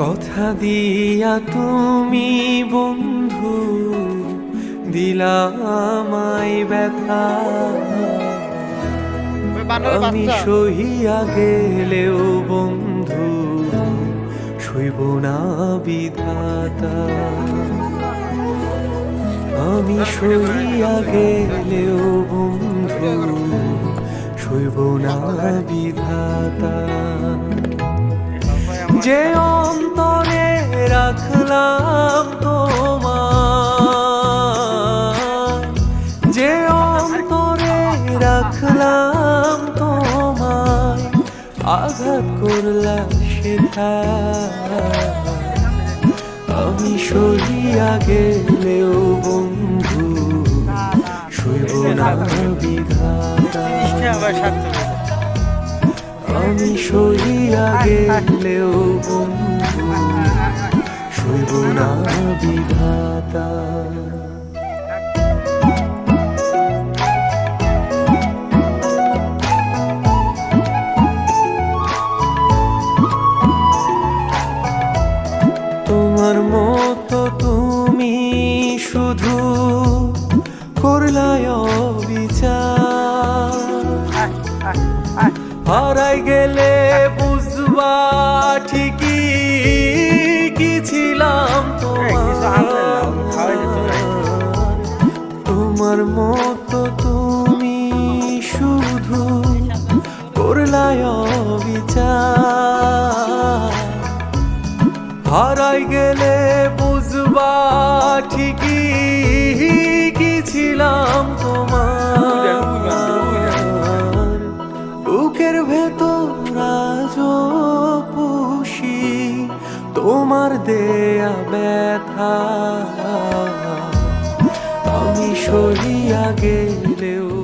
কথা দিয়া তুমি বন্ধু দিলামাই ব্যথা। আমি সহিয়া গেলেও বন্ধু সইব না বিধাতা। আমি সইয়া গেলেও বন্ধু সইব না বিধাতা। যে রাখলাম তোমার যে অন্তরে রাখলাম তোমায়, আঘাত করলাম সেটা আমি সরিয়া গেলেও বন্ধু সইব না আমি সরিয়া গেলেও বন্ধু বিধাতা। তোমার মতো তুমি শুধু করলাই বিচার হারাই গেলে বুঝবা ঠিকই তোমার মতো তুমি শুধু বিচার হারাই গেলে বুঝবা ঠিকই কি ছিলাম তোমার। বুকের ভেতর রাজো পুষি তোমার দেয়া ব্যথা। সরিয়া গেলেও